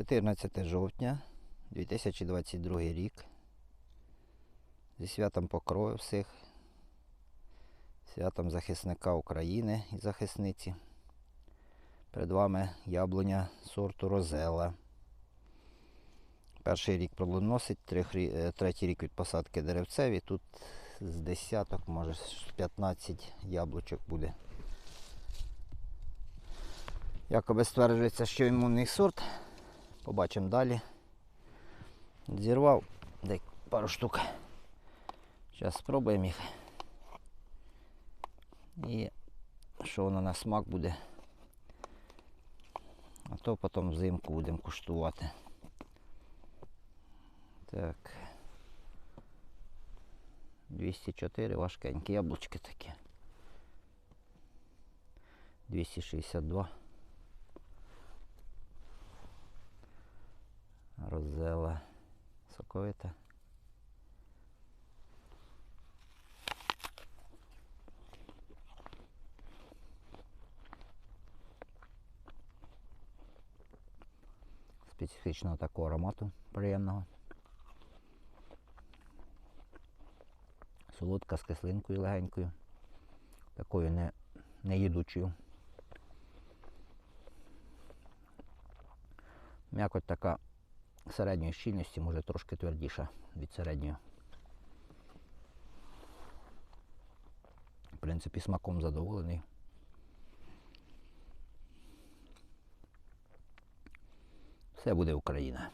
14 жовтня 2022 рік. Зі святом покрою всіх. Святом захисника України і захисниці. Перед вами яблуня сорту Розела. Перший рік плодоносить, е, третій рік від посадки деревцеві. Тут з десяток, може 15 яблучок буде. Якоби стверджується, що імунний сорт. Побачимо далі. Зірвав дек пару штук. Зараз спробуємо їх. І що воно на смак буде. А то потім взимку будемо куштувати. Так. 204 важкенькі яблучки такі. 262. Розела соковита. Специфічного такого аромату приємного. Солодка з кислинкою легенькою. Такою не, не їдучою. М'якоть така середньої щільності, може трошки твердіша від середньої. В принципі, смаком задоволений. Все буде Україна.